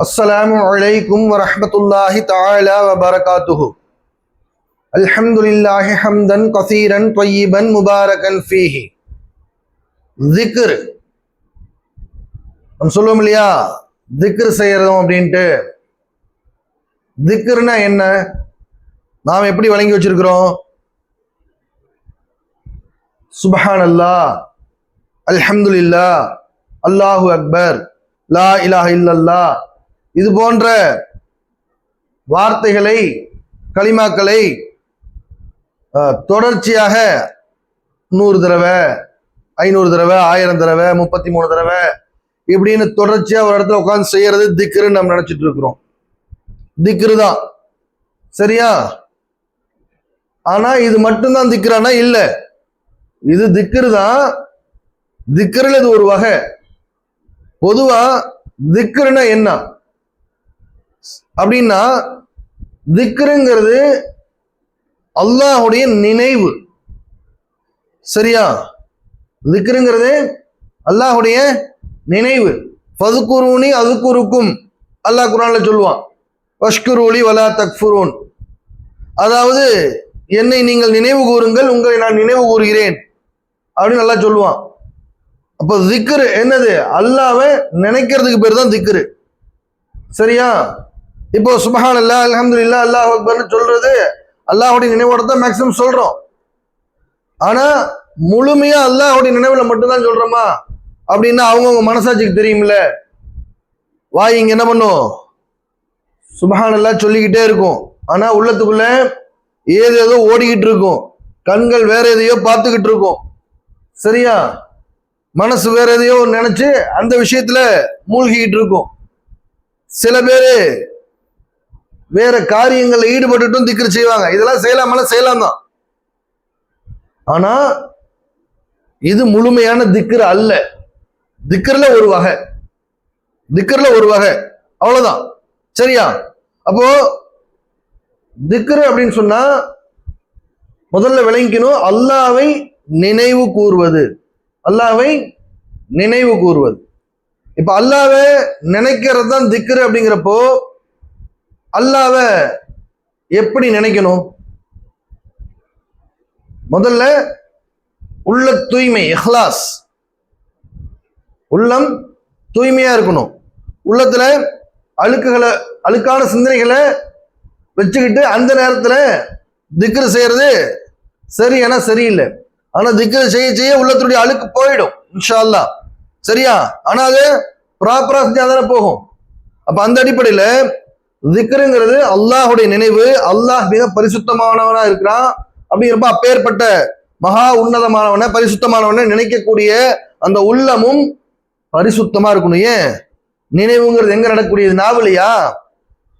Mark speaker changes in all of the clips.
Speaker 1: السلام عليكم ورحمة الله تعالى وبركاته الحمد لله حمدا كثيرا طيبا مباركا فيه ذكر நம்ம சொல்லுவோம் இல்லையா திக்ர் செய்யறதும் அப்படின்ட்டு திக்ர்னா என்ன நாம் எப்படி வழங்கி வச்சிருக்கிறோம் சுபஹான் அல்லா அல்ஹம்துலில்லா அல்லாஹு அக்பர் லா இலாஹ இல்லல்லா இது போன்ற வார்த்தைகளை களிமாக்களை தொடர்ச்சியாக நூறு தடவை ஐநூறு தடவை ஆயிரம் தடவை முப்பத்தி மூணு தடவை இப்படின்னு தொடர்ச்சியாக ஒரு இடத்துல உட்காந்து செய்யறது திக்ருன்னு நம்ம நினச்சிட்டு இருக்கிறோம். திக்ரு தான். சரியா? ஆனால் இது மட்டும்தான் திக்ரானா? இல்லை. இது திக்ரு தான். திக்ருல இது ஒரு வகை. பொதுவாக திக்ருன்னா என்ன? அப்படின்னா திக்ருங்கிறது அல்லாஹுடைய நினைவு. சரியா? திக்ருங்கிறது அல்லாஹுடைய நினைவு. பதுக்குருணி அதுக்குருக்கும் அல்லாஹ் குரான்ல சொல்லுவான் வஷ்குருளி வலா தக்ஃபுரூன். அதாவது என்னை நீங்கள் நினைவு கூறுங்கள் உங்களை நான் நினைவு கூறுகிறேன். அப்படின்னு நல்லா சொல்லுவான். அப்போ திக்ரு என்னது? அல்லாவை நினைக்கிறதுக்கு பேர் தான் திக்ரு. சரியா? இப்போ சுபஹான் அல்லா அல்ஹம்துலில்லா அல்லாஹ் அக்பர்னு சொல்றது அல்லாஹுடைய நினைவோட தான் மேக்சிமம் சொல்றோம். ஆனா முழுமையா அல்லாஹுடைய நினைவுல மட்டும்தான் சொல்றோமா? அப்படின்னா அவங்கவுங்க மனசாட்சிக்கு தெரியும்ல. வாய் இங்க என்ன பண்ணும்? சுபஹான் அல்லா சொல்லிக்கிட்டே இருக்கும். ஆனா உள்ளத்துக்குள்ள ஏதேதோ ஓடிக்கிட்டு இருக்கும். கண்கள் வேற எதையோ பார்த்துக்கிட்டு இருக்கும். சரியா? மனசு வேற எதையோ நினைச்சு அந்த விஷயத்துல மூழ்கிக்கிட்டு இருக்கும். சில பேரு வேற காரியங்கள்ல ஈடுபட்டுட்டும் திக்ரு செய்வாங்க. இதெல்லாம் செய்யலாமல செய்யலாம் தான் ஆனா இது முழுமையான திக்ரு அல்ல. திக்கர்ல ஒரு வகை. திக்கர்ல ஒரு வகை. அவ்வளவுதான். சரியா? அப்போ திக்ரு அப்படின்னு சொன்னா முதல்ல விளங்கிக்கணும். அல்லாவை நினைவு கூறுவது அல்லாவை நினைவு கூறுவது இப்ப அல்லாவை நினைக்கிறது தான் திக்ரு அப்படிங்கிறப்போ அல்லாவ எப்படி நினைக்கணும்? முதல்ல உள்ள தூய்மை இஹ்லாஸ். உள்ளம் தூய்மையா இருக்கணும். உள்ளத்துல அழுக்குகளை அழுக்கான சிந்தனைகளை வச்சுக்கிட்டு அந்த நேரத்துல திக்ரு செய்யறது சரி ஆனா சரியில்லை. ஆனா திக்ரு செய்ய செய்ய உள்ளத்துடைய அழுக்கு போயிடும் இன்ஷா அல்லாஹ் சரியா? ஆனா அது ப்ராப்பரா செஞ்சா தானே போகும். அப்ப அந்த அடிப்படையில திக்ருங்கிறது அல்லாஹுடைய நினைவு. அல்லாஹ் மிக பரிசுத்தமானவனா இருக்கிறான். அப்படிங்கிறப்ப அப்பேற்பட்ட மகா உன்னதமானவனை பரிசுத்தமானவனை நினைக்கக்கூடிய அந்த உள்ளமும் பரிசுத்தமா இருக்கணும். ஏன்? நினைவுங்கிறது எங்க நடக்கக்கூடியது? நாவலியா?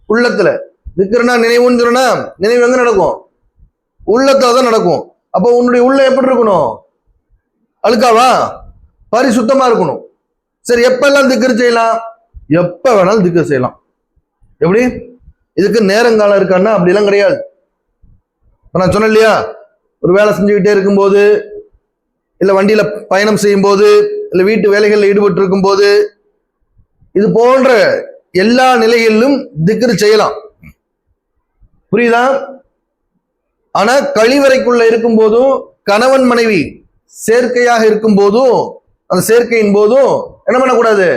Speaker 1: உள்ளத்துல. திக்ருனா நினைவுன்னு சொன்னா நினைவு எங்க நடக்கும்? உள்ளத்துல தான் நடக்கும். அப்போ உன்னுடைய உள்ள எப்படி இருக்கணும்? அழுக்காவா? பரிசுத்தமா இருக்கணும். சரி எப்பெல்லாம் திக்கர் செய்யலாம்? எப்ப வேணாலும் திக்கர் செய்யலாம். எப்படி? இதுக்கு நேரங்காலம் இருக்கான்னா அப்படிலாம் கிடையாது. இப்போ நான் சொன்னேன் இல்லையா? ஒரு வேலை செஞ்சுக்கிட்டே இருக்கும்போது இல்லை வண்டியில் பயணம் செய்யும்போது இல்லை வீட்டு வேலைகளில் ஈடுபட்டு இருக்கும்போது இது போன்ற எல்லா நிலைகளிலும் திக்ரு செய்யலாம். புரியுதா? ஆனா கழிவறைக்குள்ள இருக்கும் போதும் கணவன் மனைவி சேர்க்கையாக இருக்கும் போதும் அந்த சேர்க்கையின் போதும் என்ன பண்ணக்கூடாது?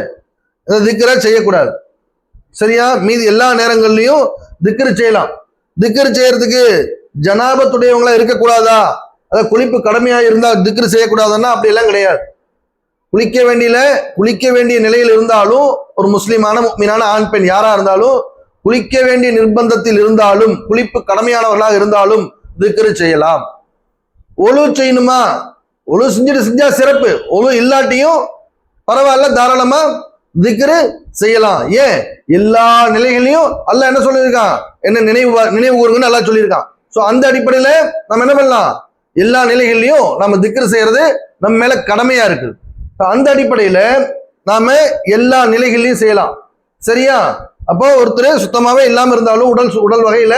Speaker 1: திக்கரை செய்யக்கூடாது. சரியா? மீதி எல்லா நேரங்கள்லையும் திக்கரு செய்யலாம். திக்கரு செய்யறதுக்கு ஜனாபத்துடையவங்களா இருக்கக்கூடாதா? அதாவது குளிப்பு கடமையா இருந்தா திக்கரு செய்யக்கூடாதுன்னா அப்படி எல்லாம் கிடையாது. குளிக்க வேண்டியல குளிக்க வேண்டிய நிலையில் இருந்தாலும் ஒரு முஸ்லீமான மீனான ஆண் பெண் யாரா இருந்தாலும் குளிக்க வேண்டிய நிர்பந்தத்தில் இருந்தாலும் குளிப்பு கடமையானவர்களாக இருந்தாலும் திக்கரு செய்யலாம். ஒழு செய்யணுமா? ஒழு செஞ்சுட்டு செஞ்சா சிறப்பு. ஒழு இல்லாட்டியும் பரவாயில்ல தாராளமா திக்ரு செய்யலாம். ஏன்? எல்லா நிலைகளையும் அல்ல என்ன சொல்லியிருக்கான்? என்ன நினைவு நினைவு கூறுங்கன்னு எல்லாம் சொல்லியிருக்கான். ஸோ அந்த அடிப்படையில் நம்ம என்ன பண்ணலாம்? எல்லா நிலைகள்லையும் நம்ம திக்ரு செய்யறது நம்ம மேல கடமையா இருக்கு. அந்த அடிப்படையில நாம எல்லா நிலைகள்லையும் செய்யலாம். சரியா? அப்போ ஒருத்தர் சுத்தமாவே இல்லாம இருந்தாலும் உடல் சு- உடல் வகையில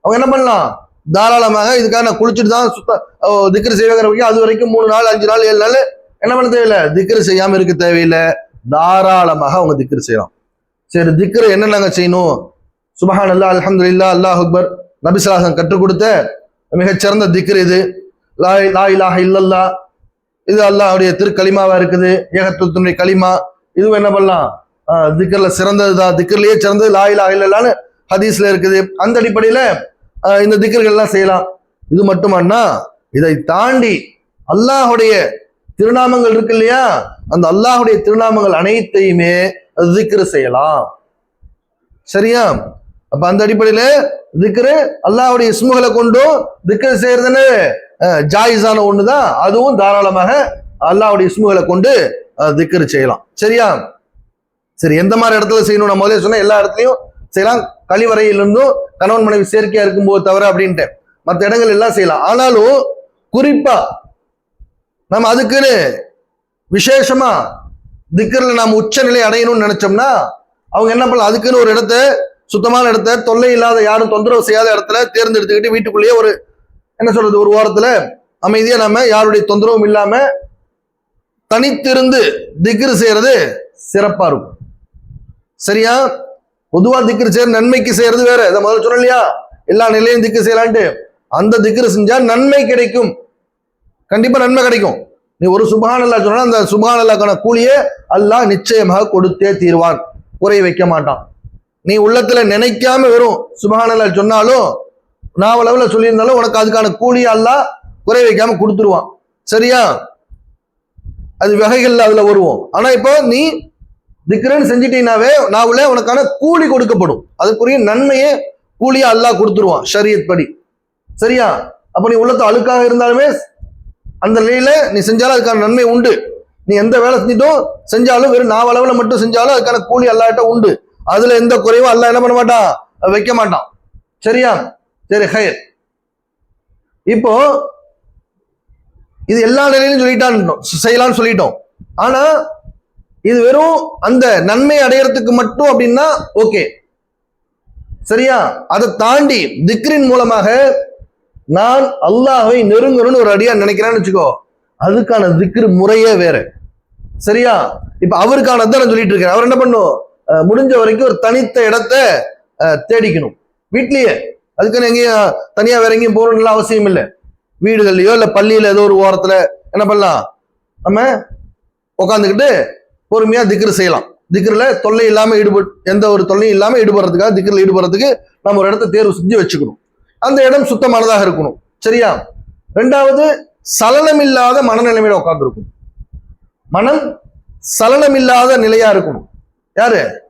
Speaker 1: அவங்க என்ன பண்ணலாம்? தாராளமாக இதுக்காக நான் குளிச்சுட்டு தான் சுத்த திக்ரு செய்வேங்கிற வரைக்கும் அது வரைக்கும் மூணு நாள் அஞ்சு நாள் ஏழு நாள் என்ன பண்ண தேவையில்லை? திக்ரு செய்யாம இருக்க தேவையில்லை. தாராளமாக அவங்க திக்ரு செய்யலாம். சரி திக்ரு என்ன நாங்கள் செய்யணும்? சுபஹான் அல்லா அல்ஹம்துலில்லாஹ் அல்லாஹ் அக்பர். நபிசலாசன் கற்றுக் கொடுத்த மிகச்சிறந்த திக்ரு இது. லா லா இலாஹ இல்லல்லா இது அல்லாஹுடைய திருக்களிமாவா இருக்குது. ஏகத்துவத்தினுடைய களிமா. இதுவும் என்ன பண்ணலாம்? திக்கர்ல சிறந்தது சிறந்ததுதான். திக்கர்லயே சிறந்தது லா இலாஹ இல்லல்லான்னு ஹதீஸ்ல இருக்குது. அந்த அடிப்படையில இந்த திக்ர்கள் எல்லாம் செய்யலாம். இது மட்டுமன்னா இதை தாண்டி அல்லாஹுடைய திருநாமங்கள் இருக்கு இல்லையா அந்த அல்லாஹுடைய திருநாமங்கள் அனைத்தையுமே திக்ரு செய்யலாம். சரியா? அப்ப அந்த அடிப்படையில திக்ரு அல்லாஹுடைய இஸ்முகளை கொண்டும் திக்ரு செய்யறதுன்னு ஜாயிஸான ஒண்ணுதான். அதுவும் தாராளமாக அல்லாஹுடைய இஸ்முகளை கொண்டு திக்ரு செய்யலாம். சரியா? சரி எந்த மாதிரி இடத்துல செய்யணும் நான் முதல்ல சொன்ன எல்லா இடத்துலையும் செய்யலாம். கழிவறையிலிருந்தும் கணவன் மனைவி சேர்க்கையா இருக்கும்போது தவிர அப்படின்ட்டு. மற்ற இடங்கள் எல்லாம் செய்யலாம். ஆனாலும் குறிப்பா நம்ம அதுக்குன்னு விசேஷமா திக்கரில் நாம் உச்சநிலை அடையணும்னு நினைச்சோம்னா அவங்க என்ன பண்ணலாம்? அதுக்குன்னு ஒரு இடத்த சுத்தமான இடத்த தொல்லை இல்லாத யாரும் தொந்தரவு செய்யாத இடத்துல தேர்ந்தெடுத்துக்கிட்டு வீட்டுக்குள்ளேயே ஒரு என்ன சொல்றது ஒரு ஓரத்துல அமைதியா நம்ம யாருடைய தொந்தரவும் இல்லாம தனித்திருந்து திக்ரு செய்யறது சிறப்பா இருக்கும். சரியா? பொதுவா திக்ரு செய்யற நன்மைக்கு செய்யறது வேற. இதை முதல்ல சொன்னேன் இல்லையா? எல்லா நிலையும் திக்கு செய்யலான்ட்டு. அந்த திக்ரு செஞ்சா நன்மை கிடைக்கும். கண்டிப்பா நன்மை கிடைக்கும். நீ ஒரு சுபானல்லா சொன்னால் சொன்னா அந்த சுபானல்லாக்கான கூலியே அல்லாஹ் நிச்சயமாக கொடுத்தே தீர்வான். குறை வைக்க மாட்டான். நீ உள்ளத்துல நினைக்காம வெறும் சுபானல்லா சொன்னாலும் நாவளவுல சொல்லியிருந்தாலும் உனக்கு அதுக்கான கூலியை அல்லாஹ் குறை வைக்காம கொடுத்துருவான். சரியா? அது வகைகள்ல அதுல வருவோம். ஆனா இப்போ நீ திக்ரன் செஞ்சிட்டீங்கனாவே நாவல உனக்கான கூலி கொடுக்கப்படும். அதுக்குரிய நன்மையே கூலியா அல்லாஹ் கொடுத்துருவான் ஷரியத் படி. சரியா? அப்ப நீ உள்ளத்து அழுக்காக இருந்தாலுமே அந்த நிலையில நீ செஞ்சாலும் அதுக்கான நன்மை உண்டு. நீ எந்த வேலை செஞ்சிட்டும் செஞ்சாலும் வெறும் நாவளவுல மட்டும் செஞ்சாலும் அதுக்கான கூலி அல்லாட்ட உண்டு. அதுல எந்த குறைவும் அல்ல என்ன பண்ண மாட்டான்? வைக்க மாட்டான். சரியா? சரி ஹயர் இப்போ இது எல்லா நிலையிலும் சொல்லிட்டான். செய்யலாம்னு சொல்லிட்டோம். ஆனா இது வெறும் அந்த நன்மை அடையறதுக்கு மட்டும் அப்படின்னா ஓகே. சரியா? அதை தாண்டி திக்ரின் மூலமாக நான் அல்லாஹை நெருங்கணும்னு ஒரு அடியா நினைக்கிறேன்னு வச்சுக்கோ அதுக்கான திக்ரு முறையே வேற. சரியா? இப்ப அவருக்கானதான் நான் சொல்லிட்டு இருக்கேன். அவர் என்ன பண்ணும்? முடிஞ்ச வரைக்கும் ஒரு தனித்த இடத்த தேடிக்கணும். வீட்லயே. அதுக்குன்னு எங்கேயும் தனியா வேற எங்கேயும் போகணும்னு அவசியம் இல்லை. வீடுகள்லயோ இல்ல பள்ளியில ஏதோ ஒரு ஓரத்துல என்ன பண்ணலாம்? நம்ம உட்காந்துக்கிட்டு பொறுமையா திக்ரு செய்யலாம். திக்ருல தொல்லை இல்லாம ஈடுபட்டு எந்த ஒரு தொல்லையும் இல்லாம ஈடுபடுறதுக்காக திக்ரில் ஈடுபடுறதுக்கு நம்ம ஒரு இடத்த தேர்வு செஞ்சு வச்சுக்கணும். அந்த இடம் சுத்தமானதாக இருக்கணும். சரியா? ரெண்டாவது சலனம் இல்லாத மனநிலைமையில உட்காந்துருக்கும் மனம் சலனம் இல்லாத நிலையா இருக்கணும். யாரு?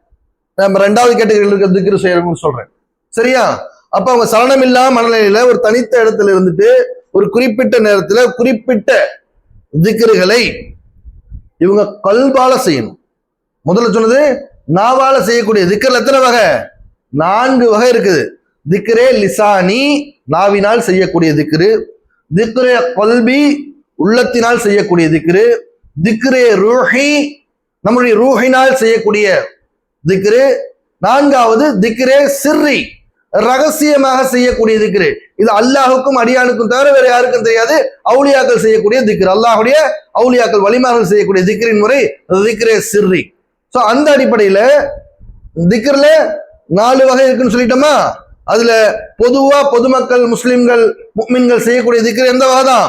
Speaker 1: நம்ம ரெண்டாவது கேட்டகரியில் இருக்கிற திக்ரு செய்யறவங்க சொல்றேன். சரியா? அப்ப அவங்க சலனம் இல்லாத மனநிலையில ஒரு தனித்த இடத்துல இருந்துட்டு ஒரு குறிப்பிட்ட நேரத்துல குறிப்பிட்ட திக்ருகளை இவங்க கல்பால செய்யணும். முதல்ல சொன்னது நாவால செய்யக்கூடிய திக்கர்ல எத்தனை வகை? நான்கு வகை இருக்குது. திக்ரே லிசானி நாவினால் செய்யக்கூடிய திக்ரு. திக்ரே கல்பி உள்ளத்தினால் செய்யக்கூடிய திக்ரு. திக்ரே ரூஹி நம்முடைய ரூஹினால் செய்யக்கூடிய திக்ரு. நான்காவது திக்ரே சிர்ரி ரகசியமாக செய்யக்கூடிய திக்ரு. இது அல்லாஹுக்கும் அடியானுக்கும் தவிர வேற யாருக்கும் தெரியாது. அவுளியாக்கள் செய்யக்கூடிய திக்ரு. அல்லாஹுடைய அவுளியாக்கள் வலிமார்கள் செய்யக்கூடிய திக்ரின் முறை திக்ரே சிர்ரி. ஸோ அந்த அடிப்படையில் திக்ரில் நாலு வகை இருக்குன்னு சொல்லிட்டோமா? அதுல பொதுவா பொதுமக்கள் முஸ்லிம்கள் முக்மின்கள் செய்யக்கூடிய திக்கிற எந்த வகை தான்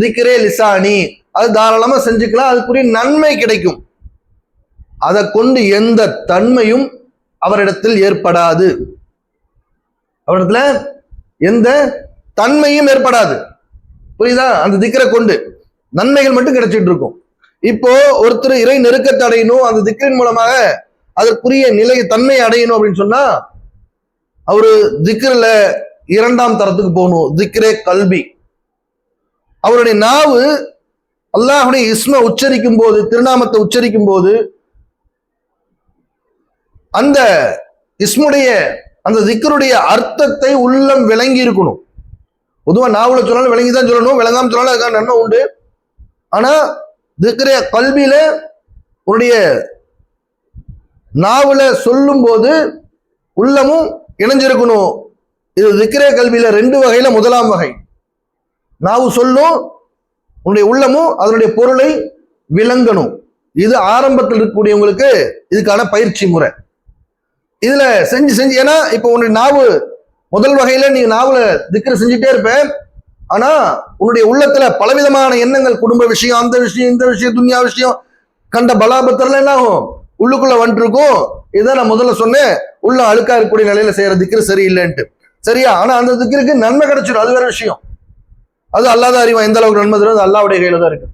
Speaker 1: திக்ரே லிசானி. அது தாராளமா செஞ்சுக்கலாம். அதுக்குரிய நன்மை கிடைக்கும். அதை கொண்டு எந்த தன்மையும் அவரிடத்தில் ஏற்படாது. அவரிடத்துல எந்த தன்மையும் ஏற்படாது. புரியுதா? அந்த திக்கரை கொண்டு நன்மைகள் மட்டும் கிடைச்சிட்டு இருக்கும். இப்போ ஒருத்தர் இறை நெருக்கத்தை அடையணும். அந்த திக்கரின் மூலமாக அதற்குரிய நிலை தன்மை அடையணும் அப்படின்னு சொன்னா அவரு திக்ரில் இரண்டாம் தரத்துக்கு போகணும். திக்ரே கல்வி அவருடைய நாவு அல்லாஹுடைய இஸ்ம உச்சரிக்கும் போது திருநாமத்தை உச்சரிக்கும் போது அந்த இஸ்முடைய அந்த திக்கருடைய அர்த்தத்தை உள்ளம் விளங்கி இருக்கணும். பொதுவாக நாவல சொன்னாலும் விளங்கி தான் சொல்லணும் விளங்காம சொன்னாலும் அதுக்காக நன்மை உண்டு. ஆனா திக்ரே கல்வியில உன்னுடைய நாவல சொல்லும் போது உள்ளமும் இணைஞ்சிருக்கணும். இது திக்ரே கல்வியில் ரெண்டு வகையில் முதலாம் வகை. நாவு சொல்லும் உன்னுடைய உள்ளமும் அதனுடைய பொருளை விளங்கணும். இது ஆரம்பத்தில் இருக்கக்கூடியவங்களுக்கு இதுக்கான பயிற்சி முறை. இதில் செஞ்சு செஞ்சு ஏன்னா இப்போ உன்னுடைய நாவு முதல் வகையில் நீங்கள் நாவில் திக்கிற செஞ்சுட்டே இருப்பேன். ஆனால் உன்னுடைய உள்ளத்தில் பலவிதமான எண்ணங்கள் குடும்ப விஷயம் அந்த விஷயம் இந்த விஷயம் துன்யா விஷயம் கண்ட பலாபத்திரம் என்ன ஆகும் உள்ளுக்குள்ளே வந்துருக்கும். இதை நான் முதல்ல சொன்னேன். உள்ள அழுக்கா இருக்கக்கூடிய நிலையில செய்யற திக்ரு சரியில்லைன்ட்டு. சரியா? ஆனா அந்த திக்ருக்கு நன்மை கிடைச்சிடும். அது வேற விஷயம். அது அல்லாத அறிவா எந்த அளவுக்கு நன்மை தரும் அது அல்லாவுடைய கையில தான் இருக்கு.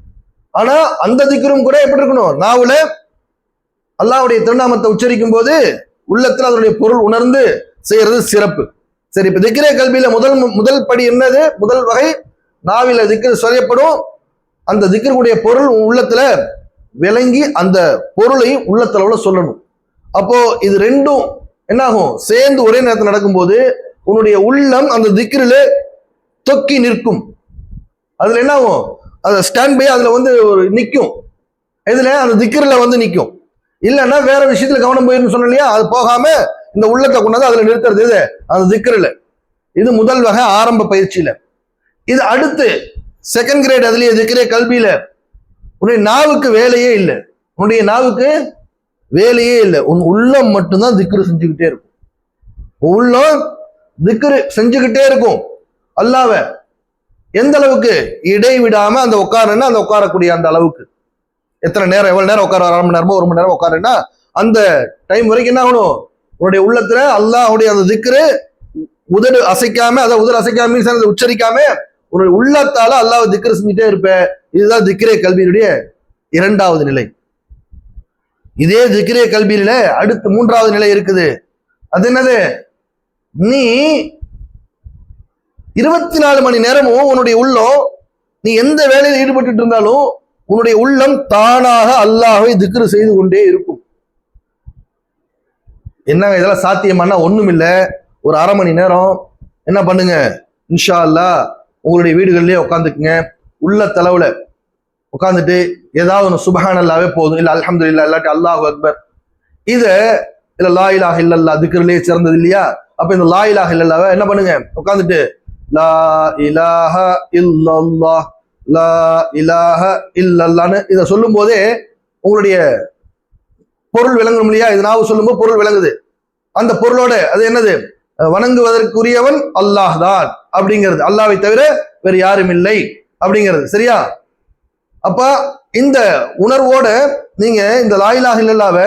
Speaker 1: ஆனா அந்த திக்ரும் கூட எப்படி இருக்கணும்? நாவுல அல்லாவுடைய திருநாமத்தை உச்சரிக்கும் போது உள்ளத்துல அதனுடைய பொருள் உணர்ந்து செய்யறது சிறப்பு. சரி இப்ப திக்ரே கல்வியில முதல் முதல் படி என்னது? முதல் வகை நாவில திக்ரு சொல்லப்படும் அந்த திக்ருடைய பொருள் உள்ளத்துல விளங்கி அந்த பொருளை உள்ளத்தளவுல சொல்லணும். அப்போ இது ரெண்டும் என்னாகும்? சேர்ந்து ஒரே நேரத்தில் நடக்கும்போது உன்னுடைய உள்ளம் அந்த திக்ரில தொக்கி நிற்கும். அதுல என்னாகும்? அது ஸ்டாண்ட் பை அதுல வந்து ஒரு நிற்கும் இதுல அந்த திக்ரில வந்து நிற்கும் இல்லைன்னா வேற விஷயத்துல கவனம் போயிருந்து சொன்ன இல்லையா? அது போகாம இந்த உள்ளத்தை கொண்டாந்து அதுல நிறுத்துறது இது அந்த திக்ரில். இது முதல் வகை ஆரம்ப பயிற்சியில. இது அடுத்து செகண்ட் கிரேட் அதுலயே திக்கிறே கல்வியில. உன்னுடைய நாவுக்கு வேலையே இல்லை. உன்னுடைய நாவுக்கு வேலையே இல்லை. உன் உள்ளம் மட்டும்தான் திக்ரு செஞ்சுக்கிட்டே இருக்கும். உள்ளம் திக்ரு செஞ்சுக்கிட்டே இருக்கும். அல்லாவ எந்த அளவுக்கு இடைவிடாம அந்த உட்காருன்னா அந்த உட்காரக்கூடிய அந்த அளவுக்கு. எத்தனை நேரம் எவ்வளவு நேரம் உட்கார அரை மணி நேரமோ ஒரு மணி நேரம் உட்காருன்னா அந்த டைம் வரைக்கும் என்ன ஆகணும்? உன்னுடைய உள்ளத்துல அல்லாஹுடைய அந்த திக்ரு உதடு அசைக்காம அதை உதடு அசைக்காம means அதை உச்சரிக்காம உன்னுடைய உள்ளத்தால அல்லாஹ் திக்ரு செஞ்சுட்டே இருப்ப. இதுதான் திக்ரே கல்வியினுடைய இரண்டாவது நிலை. இதே திக்ரே கல்வியில அடுத்து மூன்றாவது நிலை இருக்குது. அது என்னது? நீ இருபத்தி நாலு மணி நேரமும் உன்னுடைய உள்ளம் நீ எந்த வேலையில் ஈடுபட்டு இருந்தாலும் உன்னுடைய உள்ளம் தானாக அல்லாஹை திக்ரு செய்து கொண்டே இருக்கும். என்னங்க இதெல்லாம் சாத்தியமானா ஒன்றும் இல்லை ஒரு அரை மணி நேரம் என்ன பண்ணுங்க? இன்ஷா அல்லாஹ் உங்களுடைய வீடுகள்லேயே உட்காந்துக்குங்க உள்ள தலைவில் உட்காந்துட்டு ஏதாவது ஒன்று சுபஹான் அல்லாவே போதும். இல்லை அலமது இல்லா இல்லாட்டி அல்லாஹ் அக்பர். இத இல்லை லா இலாஹ இல்லல்லா திக்ரிலே சிறந்தது இல்லையா? அப்போ இந்த லா இலாஹ இல்லல்லாவை என்ன பண்ணுங்க? உட்காந்துட்டு லா இலாஹ இல்லல்லா லா இலாஹ இல்லல்லான்னு இதை சொல்லும் போதே உங்களுடைய பொருள் விளங்கணும் இல்லையா? இது நாவு சொல்லும்போது பொருள் விளங்குது. அந்த பொருளோட அது என்னது? வணங்குவதற்குரியவன் அல்லாஹ் தான் அப்படிங்கிறது. அல்லாவை தவிர வேறு யாரும் இல்லை அப்படிங்கிறது. சரியா? அப்ப இந்த உணர்வோட நீங்க இந்த லாயிலாக இல்லாவ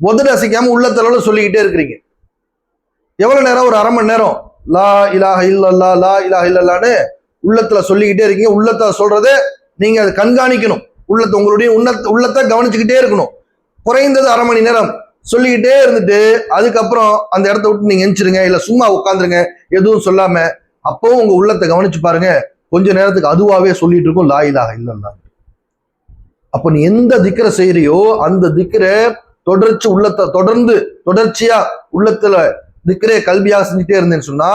Speaker 1: ஒது அசைக்காம உள்ளத்தளவுல சொல்லிக்கிட்டே இருக்கிறீங்க. எவ்வளவு நேரம்? ஒரு அரை மணி நேரம். லா இலாக இல்லல்லா லா இலாக இல்லல்லான்னு உள்ளத்துல சொல்லிக்கிட்டே இருக்கீங்க. உள்ளத்தை சொல்றதை நீங்க அதை கண்காணிக்கணும். உள்ளத்தை உங்களுடைய உன்ன உள்ளத்தை கவனிச்சுக்கிட்டே இருக்கணும். குறைந்தது அரை மணி நேரம் சொல்லிக்கிட்டே இருந்துட்டு அதுக்கப்புறம் அந்த இடத்த விட்டு நீங்க எந்திரிச்சிருங்க. இல்ல சும்மா உட்காந்துருங்க எதுவும் சொல்லாம அப்பவும் உங்க உள்ளத்தை கவனிச்சு பாருங்க. கொஞ்ச நேரத்துக்கு அதுவாவே சொல்லிட்டு இருக்கும் லா இலாஹ இல்லல்லா நீ எந்த திக்கரை செய்யறியோ அந்த திக்கரை தொடர்ச்சி உள்ளத்தை தொடர்ந்து தொடர்ச்சியா உள்ளத்துல திக்கரே கல்வியாக செஞ்சுட்டே இருந்தேன்னு சொன்னா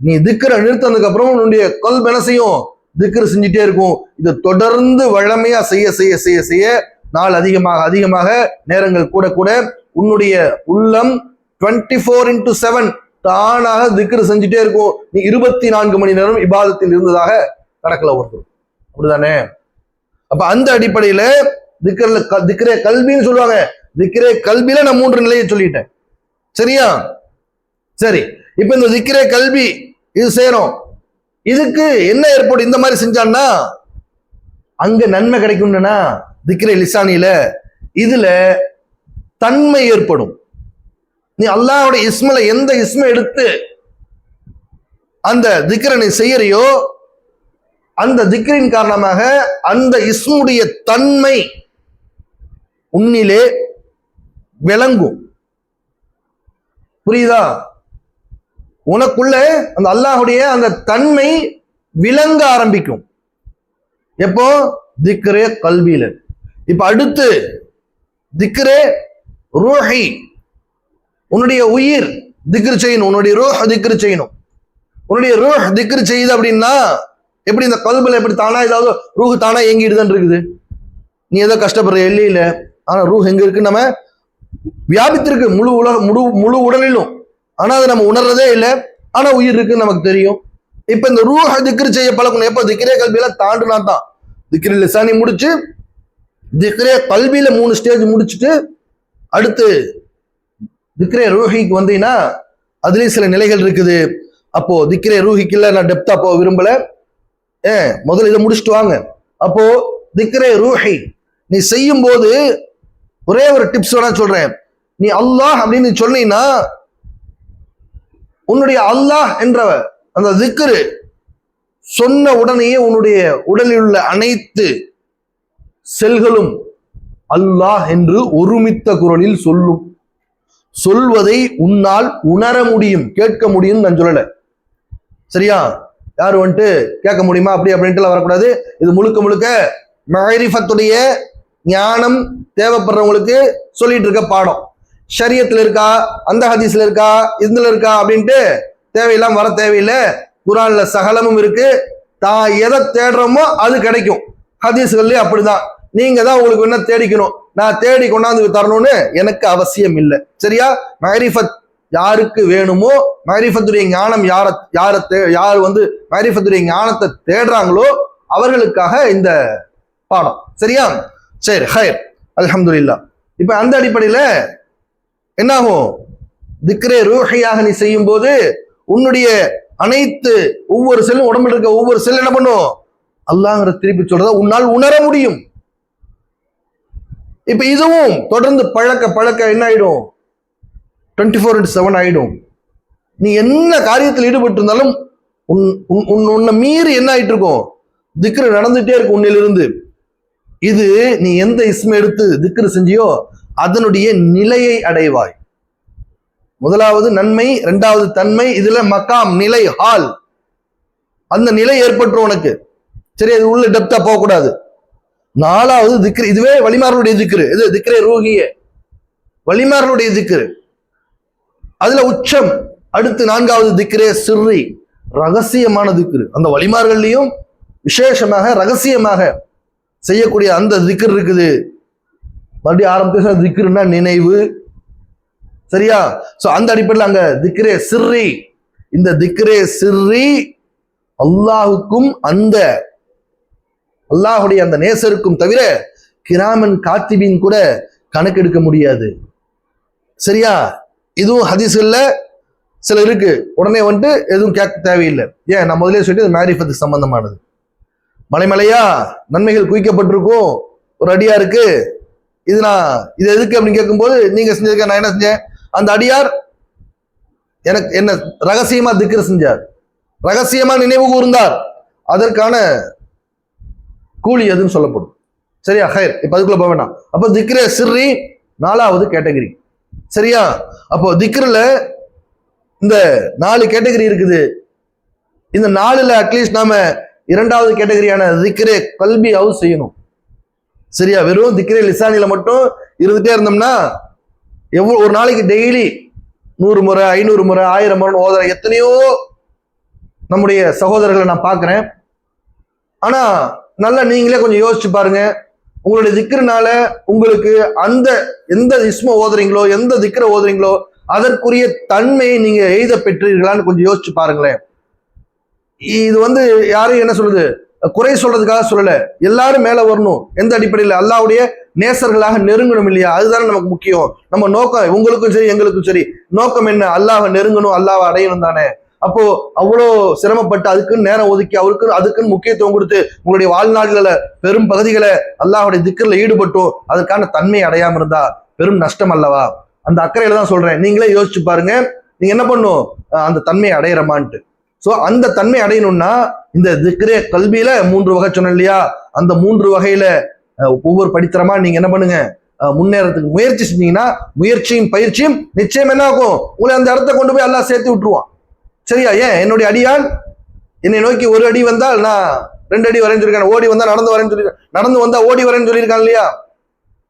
Speaker 1: நீ திக்கரை நிறுத்தினதுக்கு அப்புறம் உன்னுடைய கல்வி என்ன செய்யும்? திக்கரை செஞ்சுட்டே இருக்கும். இதை தொடர்ந்து வழமையா செய்ய செய்ய செய்ய செய்ய நாள் அதிகமாக அதிகமாக நேரங்கள் கூட கூட உன்னுடைய உள்ளம் டுவெண்ட்டி ஃபோர் இன்டூ செவன் தானாக திக்ரு செஞ்சுட்டே இருக்கும். நீ இருபத்தி நான்கு மணி நேரம் இபாதத்தில் இருந்ததாக கணக்குல வரும் அப்படிதானே? அப்ப அந்த அடிப்படையில திக்கர்ல க- திக்ரே கல்வின்னு சொல்லுவாங்க. திக்ரே கல்வியில நான் மூன்று நிலையை சொல்லிட்டேன். சரியா? சரி. இப்ப இந்த திக்ரே கல்வி இது செய்யறோம். இதுக்கு என்ன ஏற்பாடு இந்த மாதிரி செஞ்சான்னா அங்க நன்மை கிடைக்கும்னா திக்ரே லிசானியில இதுல தன்மை ஏற்படும். நீ அல்லாவுடைய இஸ்மல எந்த இஸ்மை எடுத்து அந்த திக்ரை நீ செய்யறியோ அந்த திக்ரின் காரணமாக அந்த இஸ்முடைய தன்மை உன்னிலே விளங்கும். புரியுதா? உனக்குள்ள அந்த அல்லாஹுடைய அந்த தன்மை விளங்க ஆரம்பிக்கும். எப்போ? திக்ரே கல்வியில. இப்ப அடுத்து திக்ரே ரூஹி. உன்னுடைய உயிர் திக்ரு செய்யணும். உன்னுடைய ரூஹ் திக்ரு செய்யணும். உன்னுடைய ரூஹ் திக்ரு செய்யுது அப்படின்னா எப்படி இந்த கல்பில் எப்படி தானா ஏதாவது ரூஹ் தானா இயங்கிடுதான் இருக்குது? நீ ஏதோ கஷ்டப்படுற இல்லை ஆனால் ஆனா ரூஹ் எங்க இருக்கு? நம்ம வியாபித்திருக்கு முழு உலக முழு முழு உடலிலும். ஆனா அதை நம்ம உணர்றதே இல்லை. ஆனா உயிர் இருக்குன்னு நமக்கு தெரியும். இப்ப இந்த ரூஹ திக்ரு செய்ய பழக்கணும். எப்ப? திக்ரே கல்வியில தாண்டுனா தான் திக்ரி லிசானி முடிச்சு திக்ரே கல்வியில மூணு ஸ்டேஜ் முடிச்சுட்டு அடுத்து திக்ரே ரூஹிக்கு வந்தீங்கன்னா அதுலயும் சில நிலைகள் இருக்குது. அப்போ திக்ரே ரூஹிக்குள்ள நான் டெப்தா போக விரும்பல. ஏ முதல்ல இதை முடிச்சுட்டு வாங்க. அப்போ திக்ரே ரூஹி நீ செய்யும் போது ஒரே ஒரு டிப்ஸ் வேணா சொல்றேன். நீ அல்லாஹ் அப்படின்னு நீ சொன்னீங்கன்னா உன்னுடைய அல்லாஹ் என்றவ அந்த திக்ரு சொன்ன உடனேயே உன்னுடைய உடலில் உள்ள அனைத்து செல்களும் அல்லாஹ் என்று ஒருமித்த குரலில் சொல்லும். சொல்வதை உன்னால் உணர முடியும் கேட்க முடியும் நான் சொல்லலை. சரியா? யார் வந்துட்டு கேட்க முடியுமா? அப்படி அப்படின்ட்டு வரக்கூடாது. இது முழுக்க முழுக்க மஹரிஃபத்துடைய ஞானம் தேவைப்படுறவங்களுக்கு சொல்லிட்டு இருக்க பாடம். ஷரியத்தில் இருக்கா? அந்த ஹதீஸ்ல இருக்கா? இதுல இருக்கா? அப்படின்ட்டு தேவையில்லாம வர தேவையில்லை. குரான்ல சகலமும் இருக்கு. தான் எதை தேடுறோமோ அது கிடைக்கும். ஹதீஸ்கள்லயே அப்படிதான். நீங்க தான் உங்களுக்கு என்ன தேடிக்கணும். நான் தேடி கொண்டாந்து தரணும்னு எனக்கு அவசியம் இல்லை. சரியா? மஹரிஃபத் யாருக்கு வேணுமோ மஹரிஃபத்துடைய ஞானம் யார யார தே யார் வந்து மஹரிஃபத்துடைய ஞானத்தை தேடுறாங்களோ அவர்களுக்காக இந்த பாடம். சரியா? சரி ஹயர் அல்ஹம்துலில்லா. இப்ப அந்த அடிப்படையில என்னாகும்? திக்ரே ரூஹையாக நீ செய்யும் போது உன்னுடைய அனைத்து ஒவ்வொரு செல்லும் உடம்புல இருக்க ஒவ்வொரு செல் என்ன பண்ணும்? அல்லாங்கிற திருப்பி சொல்றத உன்னால் உணர முடியும். இப்போ இதுவும் தொடர்ந்து பழக்க பழக்க என்ன ஆயிடும் டுவெண்ட்டி ஃபோர் இன்ட் செவன் ஆயிடும். நீ என்ன காரியத்தில் ஈடுபட்டு இருந்தாலும் உன் உன்- உன் உன்னை மீறி என்ன ஆயிட்டு இருக்கும் திக்ரு நடந்துட்டே இருக்கும் உன்னிலிருந்து. இது நீ எந்த இஸ்ம எடுத்து திக்ரு செஞ்சியோ அதனுடைய நிலையை அடைவாய். முதலாவது நன்மை இரண்டாவது தன்மை இதுல மக்காம் நிலை ஹால். அந்த நிலை ஏற்பட்டுரும் உனக்கு. சரி அது உள்ள டெப்தா போகக்கூடாது. நாலாவது திக்ரு இதுவே வழிமார்களுடைய திக்ரு. இது திக்ரே ரூகிய வழிமார்களுடைய திக்ரு. அதுல உச்சம் அடுத்து நான்காவது திக்ரே சிறி ரகசியமான திக்ரு. அந்த வழிமார்கள்லயும் விசேஷமாக ரகசியமாக செய்யக்கூடிய அந்த திக்ர் இருக்குது. மறுபடியும் ஆரம்பிச்சு திக்ருன்னா நினைவு. சரியா? சோ அந்த அடிப்படையில் அங்க திக்ரே சிறி இந்த திக்ரே சிறி அல்லாஹுக்கும் அந்த அல்லாஹுடைய அந்த நேசருக்கும் தவிர கிராமன் காத்திபின் கூட கணக்கெடுக்க முடியாது. சரியா? இதுவும் ஹதீஸ்கள்ல சில இருக்கு. உடனே வந்துட்டு எதுவும் கேட்க தேவையில்லை. ஏன்? நான் முதலே சொல்லிட்டு இது மேரிஃபத்துக்கு சம்பந்தமானது. மலைமலையா நன்மைகள் குவிக்கப்பட்டிருக்கும் ஒரு அடியா இருக்கு. இது நான் இது எதுக்கு அப்படின்னு கேட்கும்போது நீங்க செஞ்சதுக்கு நான் என்ன செஞ்சேன்? அந்த அடியார் எனக்கு என்ன ரகசியமா திக்கர் செஞ்சார். ரகசியமா நினைவு கூர்ந்தார். அதற்கான கூலி எதுன்னு சொல்லப்படும். சரியா? ஹயர் இப்போ அதுக்குள்ள போக வேண்டாம். அப்போ திக்ரே சிறி நாலாவது கேட்டகரி. சரியா? அப்போ திக்ரில் இந்த நாலு கேட்டகரி இருக்குது. இந்த நாலுல அட்லீஸ்ட் நாம இரண்டாவது கேட்டகரியான திக்ரே கல்வி ஹவுஸ் செய்யணும். சரியா? வெறும் திக்ரே லிசானில மட்டும் இருந்துட்டே இருந்தோம்னா எவ்வளோ ஒரு நாளைக்கு டெய்லி நூறு முறை ஐநூறு முறை ஆயிரம் முறை ஓதுற எத்தனையோ நம்முடைய சகோதரர்களை நான் பார்க்குறேன். ஆனால் நல்லா நீங்களே கொஞ்சம் யோசிச்சு பாருங்க. உங்களுடைய திக்கிறனால உங்களுக்கு அந்த எந்த இஸ்ம ஓதுறீங்களோ எந்த திக்ர ஓதுறீங்களோ அதற்குரிய தன்மையை நீங்க எய்த பெற்றீர்களான்னு கொஞ்சம் யோசிச்சு பாருங்களேன். இது வந்து யாரும் என்ன சொல்றது குறை சொல்றதுக்காக சொல்லல. எல்லாரும் மேல வரணும். எந்த அடிப்படையில்? அல்லாவுடைய நேசர்களாக நெருங்கணும் இல்லையா? அதுதானே நமக்கு முக்கியம். நம்ம நோக்கம் உங்களுக்கும் சரி எங்களுக்கும் சரி. நோக்கம் என்ன? அல்லாவை நெருங்கணும் அல்லாவை அடையணும் தானே. அப்போ அவ்வளோ சிரமப்பட்டு அதுக்குன்னு நேரம் ஒதுக்கி அவருக்கு அதுக்குன்னு முக்கியத்துவம் கொடுத்து உங்களுடைய வாழ்நாள்கள பெரும் பகுதிகளை அல்லாஹுடைய திக்கரில் ஈடுபட்டோம் அதற்கான தன்மை அடையாம இருந்தா பெரும் நஷ்டம் அல்லவா? அந்த அக்கறையில தான் சொல்றேன். நீங்களே யோசிச்சு பாருங்க. நீங்க என்ன பண்ணும்? அந்த தன்மையை அடையிறமான்ட்டு. ஸோ அந்த தன்மை அடையணும்னா இந்த திக்ரே கல்வியில மூன்று வகை சொன்னேன் இல்லையா? அந்த மூன்று வகையில ஒவ்வொரு படித்தரமா நீங்க என்ன பண்ணுங்க? முன்னேறதுக்கு முயற்சி செஞ்சீங்கன்னா முயற்சியும் பயிற்சியும் நிச்சயம் என்ன ஆகும்? உங்களை அந்த இடத்த கொண்டு போய் எல்லாம் சேர்த்து விட்டுருவான். சரியா ஏன்? என்னுடைய அடியால் என்னை நோக்கி ஒரு அடி வந்தால் நான் ரெண்டு அடி வரேன்னு சொல்லியிருக்கேன் ஓடி வந்தால் நடந்து வரேன்னு சொல்லியிருக்கேன் நடந்து வந்தால் ஓடி வரேன்னு சொல்லியிருக்கான் இல்லையா?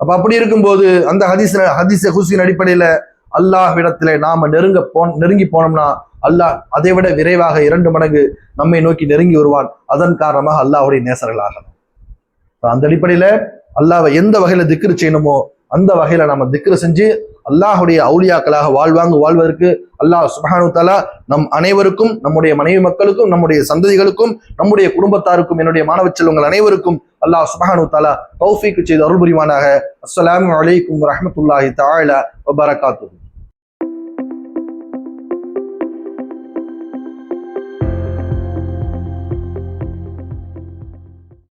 Speaker 1: அப்போ அப்படி இருக்கும்போது அந்த ஹதீஸ் ஹதீஸ் ஹுசின் அடிப்படையில் அல்லாஹ்விடத்தில் நாம் நெருங்க போ நெருங்கி போனோம்னா அல்லாஹ் அதை விட விரைவாக இரண்டு மடங்கு நம்மை நோக்கி நெருங்கி வருவான். அதன் காரணமாக அல்லாஹுடைய நேசர்களாக அந்த அடிப்படையில் அல்லாவை எந்த வகையில் திக்ரு செய்யணுமோ அந்த வகையில் நம்ம திக்ரு செஞ்சு அல்லாஹுடைய அவுளியாக்களாக வாழ்வாங்க வாழ்வதற்கு அல்லாஹ் சுப்ஹானஹு வ நம் அனைவருக்கும் நம்முடைய மனைவி மக்களுக்கும் நம்முடைய சந்ததிகளுக்கும் நம்முடைய குடும்பத்தாருக்கும் என்னுடைய மாணவ செல்வங்கள் அனைவருக்கும் அல்லாஹ் சுப்ஹானஹு தாலா தௌஃபிக்கு தௌஃபீக் செய்து அருள் புரிவானாக அஸ்லாம் அலைக்கும் வரஹ்மத்துல்லாஹி தஆலா வபரகாத்து